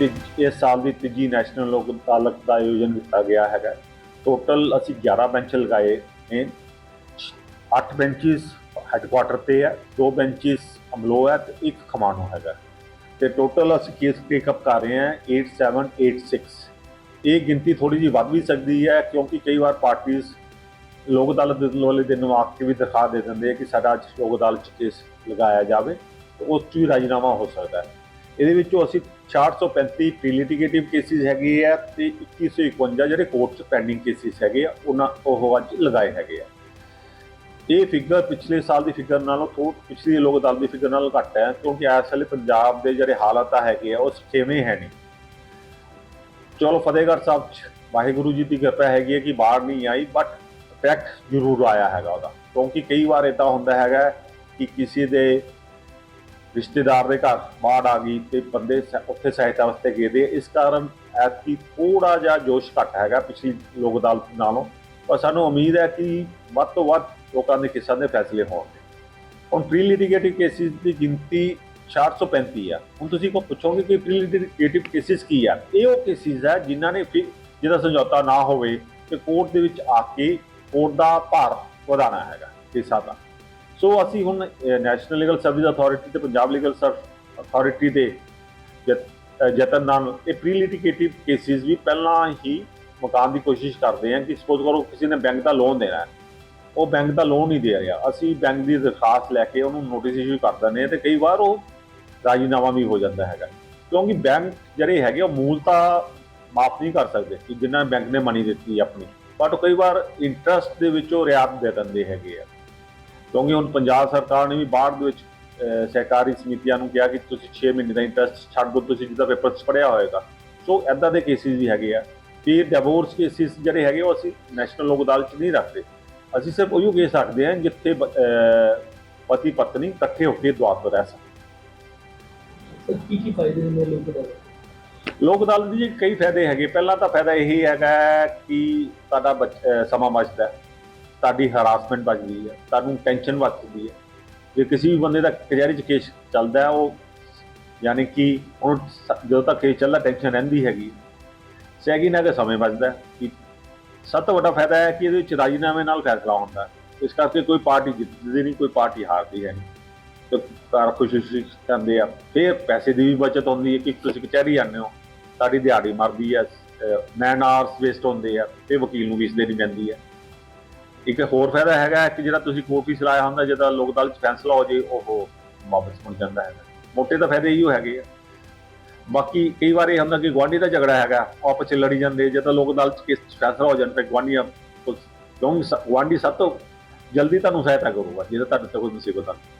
ਤੀਜ- ਇਸ ਸਾਲ ਦੀ ਤੀਜੀ ਨੈਸ਼ਨਲ ਲੋਕ ਅਦਾਲਤ ਦਾ ਆਯੋਜਨ ਕੀਤਾ ਗਿਆ ਹੈਗਾ। ਟੋਟਲ ਅਸੀਂ 11 ਬੈਂਚ ਲਗਾਏ ਨੇ। 8 ਬੈਂਚਸ ਹੈੱਡਕੁਆਟਰ ਤੇ ਹੈ, ਦੋ ਬੈਂਚਸ ਅਮਲੋ ਹੈ ਤੇ ਇੱਕ ਖਮਾਣੋ ਹੈਗਾ। ਤੇ ਟੋਟਲ ਅਸੀਂ ਕੇਸ ਟੇਕਅਪ ਕਰ ਰਹੇ ਹਾਂ 8786 ਇਹ ਗਿਣਤੀ ਥੋੜੀ ਜਿਹੀ ਵੱਧ ਵੀ ਸਕਦੀ ਹੈ ਕਿਉਂਕਿ ਕਈ ਵਾਰ ਪਾਰਟੀਆਂ ਲੋਕ ਅਦਾਲਤ ਦੇ ਵਾਲੇ ਦਿਨ ਨੂੰ ਆ ਕੇ ਵੀ ਦਿਖਾ ਦੇ ਦਿੰਦੇ ਆ ਕਿ ਸਾਡਾ ਅੱਜ ਲੋਕ ਅਦਾਲਤ 'ਚ ਕੇਸ ਲਗਾਇਆ ਜਾਵੇ। ਤੇ ਉਸ 'ਚ ਵੀ ਰਾਜੀਨਾਮਾ ਹੋ ਸਕਦਾ ਹੈ। ਇਹਦੇ ਵਿੱਚੋਂ ਅਸੀਂ 435 ਪ੍ਰੀਲਿਟੀਗੇਟਿਵ ਕੇਸਿਸ ਹੈਗੇ ਆ ਤੇ 2151 ਜਿਹੜੇ ਕੋਰਟ 'ਚ ਪੈਂਡਿੰਗ ਕੇਸਿਸ ਹੈਗੇ ਆ, ਉਹਨਾਂ ਉਹ ਅੱਜ ਲਗਾਏ ਹੈਗੇ ਆ। ਇਹ ਫਿਗਰ ਪਿਛਲੇ ਸਾਲ ਦੀ ਫਿਗਰ ਨਾਲੋਂ ਥੋੜੀ ਪਿਛਲੀ ਲੋਕ ਅਦਾਲਤ ਦੀ ਫਿਗਰ ਨਾਲੋਂ ਘੱਟ ਹੈ, ਕਿਉਂਕਿ ਇਸ ਵੇਲੇ ਪੰਜਾਬ ਦੇ ਜਿਹੜੇ ਹਾਲਾਤ ਹੈਗੇ ਆ, ਉਹ ਸਖੇਵੇਂ ਹੈ ਨਹੀਂ। ਚਲੋ ਫਤਿਹਗੜ੍ਹ ਸਾਹਿਬ 'ਚ ਵਾਹਿਗੁਰੂ ਜੀ ਦੀ ਕਿਰਪਾ ਹੈਗੀ ਹੈ ਕਿ ਬਾੜ ਨਹੀਂ ਆਈ ਬਟ ਇਫੈਕਟ ਜ਼ਰੂਰ ਆਇਆ ਹੈਗਾ ਉਹਦਾ। ਕਿਉਂਕਿ ਕਈ ਵਾਰ ਇਦਾਂ ਹੁੰਦਾ ਹੈਗਾ ਕਿ ਕਿਸੇ ਦੇ ਰਿਸ਼ਤੇਦਾਰ ਦੇ ਘਰ ਬਾੜ ਆ ਗਈ ਤੇ ਬੰਦੇ ਸ- ਉੱਥੇ ਸਹਾਇਤਾ ਵਾਸਤੇ ਗਏ ਦੇ। ਇਸ ਕਾਰਨ ਐਤਕੀ ਥੋੜਾ ਜਿਹਾ ਜੋਸ਼ ਘੱਟ ਹੈਗਾ ਪਿਛਲੀ ਲੋਕ ਅਦਾਲਤ ਨਾਲੋਂ। ਪਰ ਸਾਨੂੰ ਉਮੀਦ ਹੈ ਕਿ ਵੱਧ ਤੋਂ ਵੱਧ ਲੋਕਾਂ ਦੇ ਕਿਸਾਂ ਦੇ ਫੈਸਲੇ ਹੋਣਗੇ। ਹੁਣ ਪ੍ਰੀ ਲਿਟੀਗੇਟਿਵ ਕੇਸਿਸ ਦੀ ਗਿਣਤੀ 435 ਆ। ਹੁਣ ਤੁਸੀਂ ਕੋ ਪੁੱਛੋਗੇ ਕਿ ਪ੍ਰੀ ਲਿਟੀਗੇਟਿਵ ਕੇਸਿਸ ਕੀ ਆ? ਇਹ ਉਹ ਕੇਸਿਸ ਆ ਜਿਨ੍ਹਾਂ ਨੇ ਫਿਰ ਜਿਹਦਾ ਸਮਝੌਤਾ ਨਾ ਹੋਵੇ ਤੇ ਕੋਰਟ ਦੇ ਵਿੱਚ ਆ ਕੇ ਕੋਰਟ ਦਾ ਭਾਰ ਵਧਾਉਣਾ ਹੈਗਾ ਕੇਸਾਂ ਦਾ। ਸੋ ਅਸੀਂ ਹੁਣ ਨੈਸ਼ਨਲ ਲੀਗਲ ਸਰਵਿਸ ਅਥਾਰਟੀ ਤੇ ਪੰਜਾਬ ਲੀਗਲ ਸਰਵਿਸ ਅਥਾਰਟੀ ਦੇ ਜਤ- ਯਤਨ ਨਾਲ ਇਹ ਪ੍ਰੀ ਲਿਟੀਗੇਟਿਵ ਕੇਸਿਸ ਵੀ ਪਹਿਲਾਂ ਹੀ ਮੁਕਾਉਣ ਦੀ ਕੋਸ਼ਿਸ਼ ਕਰਦੇ ਹਾਂ ਕਿ ਸਪੋਜ਼ ਕਰੋ ਕਿਸੇ ਨੇ ਬੈਂਕ ਦਾ ਲੋਨ ਦੇਣਾ ਹੈ। ਉਹ ਬੈਂਕ ਦਾ ਲੋਨ ਨਹੀਂ ਦੇ ਰਿਹਾ। ਅਸੀਂ ਬੈਂਕ ਦੀ ਦਰਖਾਸਤ ਲੈ ਕੇ ਉਹਨੂੰ ਨੋਟਿਸ ਇਸ਼ੂ ਕਰ ਦਿੰਦੇ ਹਾਂ ਤੇ ਕਈ ਵਾਰ ਉਹ ਰਾਜੀਨਾਮਾ ਵੀ ਹੋ ਜਾਂਦਾ ਹੈਗਾ। ਕਿਉਂਕਿ ਬੈਂਕ ਜਿਹੜੇ ਹੈਗੇ ਉਹ ਮੂਲਤਾ ਮਾਫ ਨਹੀਂ ਕਰ ਸਕਦੇ ਕਿ ਜਿੰਨਾ ਬੈਂਕ ਨੇ ਮਨੀ ਦਿੱਤੀ ਆਪਣੀ। ਬਟ ਕਈ ਵਾਰ ਇੰਟਰਸਟ ਦੇ ਵਿੱਚੋਂ ਰਿਆਤ ਦੇ ਦਿੰਦੇ ਹੈਗੇ ਆ। ਕਿਉਂਕਿ ਹੁਣ ਪੰਜਾਬ ਸਰਕਾਰ ਨੇ ਵੀ ਬਾਹਰ ਦੇ ਵਿੱਚ ਸਹਿਕਾਰੀ ਸਮਿਤੀਆਂ ਨੂੰ ਕਿਹਾ ਕਿ ਤੁਸੀਂ 6 ਮਹੀਨੇ ਦਾ ਇੰਟਰਸਟ ਛੱਡ ਦਿਓ ਤੁਸੀਂ ਜਿਹਦਾ ਪੇਪਰ ਪੜਿਆ ਹੋਏਗਾ। ਸੋ ਐਦਾਂ ਦੇ ਕੇਸਿਸ ਵੀ ਹੈਗੇ ਆ ਤੇ ਡਿਵੋਰਸ ਕੇਸਿਸ ਜਿਹੜੇ ਹੈਗੇ ਉਹ ਅਸੀਂ ਨੈਸ਼ਨਲ ਲੋਕ ਅਦਾਲਤ 'ਚ ਨਹੀਂ ਰੱਖਦੇ। ਅਸੀਂ ਸਿਰਫ ਉਹੀ ਕੇਸ ਰੱਖਦੇ ਹਾਂ ਜਿੱਥੇ ਪਤੀ ਪਤਨੀ ਇਕੱਠੇ ਹੋ ਕੇ ਦੁਆਰ ਤੋਂ ਰਹਿ ਸਕਣ। ਕੀ ਕੀ ਫਾਇਦੇ ਨੇ ਲੋਕ ਦਾ? ਲੋਕ ਅਦਾਲਤ ਦੇ ਜੀ ਕਈ ਫਾਇਦੇ ਹੈਗੇ। ਪਹਿਲਾ ਤਾਂ ਫਾਇਦਾ ਇਹ ਹੈਗਾ ਕਿ ਤੁਹਾਡਾ ਸਮਾਂ ਬਚਦਾ ਹੈ। ਤੁਹਾਡੀ ਹਰਾਸਮੈਂਟ ਵੱਜਦੀ ਹੈ ਤੁਹਾਨੂੰ ਟੈਨਸ਼ਨ ਬਚਦੀ ਹੈ। ਜੇ ਕਿਸੇ ਵੀ ਬੰਦੇ ਦਾ ਕਚਹਿਰੀ 'ਚ ਕੇਸ ਚੱਲਦਾ ਹੈ, ਉਹ ਯਾਨੀ ਕਿ ਹੁਣ ਜਦੋਂ ਤੱਕ ਕੇਸ ਚੱਲਦਾ ਟੈਨਸ਼ਨ ਰਹਿੰਦੀ ਹੈਗੀ ਸੈਕਿੰਡ ਹੈ ਕਿ ਸਮੇਂ ਬਚਦਾ ਕਿ ਸਭ ਤੋਂ ਵੱਡਾ ਫਾਇਦਾ ਹੈ ਕਿ ਇਹਦੇ ਵਿੱਚ ਰਾਜੀਨਾਮੇ ਨਾਲ ਫੈਸਲਾ ਹੁੰਦਾ ਇਸ ਕਰਕੇ ਕੋਈ ਪਾਰਟੀ ਜਿੱਤਦੀ ਨਹੀਂ, ਕੋਈ ਪਾਰਟੀ ਹਾਰਦੀ ਹੈ ਨਹੀਂ। ਤੇ ਕਾਰ ਖੁਸ਼ੀ ਕਰਦੇ ਆ। ਫਿਰ ਪੈਸੇ ਦੀ ਵੀ ਬਚਤ ਹੁੰਦੀ ਹੈ ਕਿ ਤੁਸੀਂ ਕਚਹਿਰੀ ਜਾਂਦੇ ਹੋ ਤੁਹਾਡੀ ਦਿਹਾੜੀ ਮਰਦੀ ਹੈ ਮੈਨ ਆਰਸ ਵੇਸਟ ਹੁੰਦੇ ਆ, ਤੇ ਵਕੀਲ ਨੂੰ ਵੀ ਫੀਸ ਦੇਣੀ ਪੈਂਦੀ ਹੈ। ਇੱਕ ਹੋਰ ਫਾਇਦਾ ਹੈਗਾ ਕਿ ਜਿਹੜਾ ਤੁਸੀਂ ਕੋਰਟ ਫੀਸ ਲਾਇਆ ਹੁੰਦਾ ਜਦੋਂ ਲੋਕ ਅਦਾਲਤ 'ਚ ਫੈਸਲਾ ਹੋ ਜੇ, ਉਹ ਵਾਪਸ ਮੁੜ ਜਾਂਦਾ ਹੈਗਾ ਮੋਟੇ ਤਾਂ ਫਾਇਦੇ ਇਹੋ ਹੈਗੇ ਆ। ਬਾਕੀ ਕਈ ਵਾਰ ਇਹ ਹੁੰਦਾ ਕਿ ਗੁਆਂਢੀ ਦਾ ਝਗੜਾ ਹੈਗਾ, ਆਪਸ 'ਚ ਲੜੀ ਜਾਂਦੇ ਜਦੋਂ ਲੋਕ ਅਦਾਲਤ 'ਚ ਕੇਸ ਫੈਸਲਾ ਹੋ ਜਾਂਦਾ ਫਿਰ ਗੁਆਂਢੀਆਂ ਕਿਉਂਕਿ ਸ- ਗੁਆਂਢੀ ਸਭ ਤੋਂ ਜਲਦੀ ਤੁਹਾਨੂੰ ਸਹਾਇਤਾ ਕਰੂਗਾ ਜਦੋਂ ਤੁਹਾਡੇ ਤੇ ਕੋਈ ਮੁਸੀਬਤ ਆਉਂਦੀ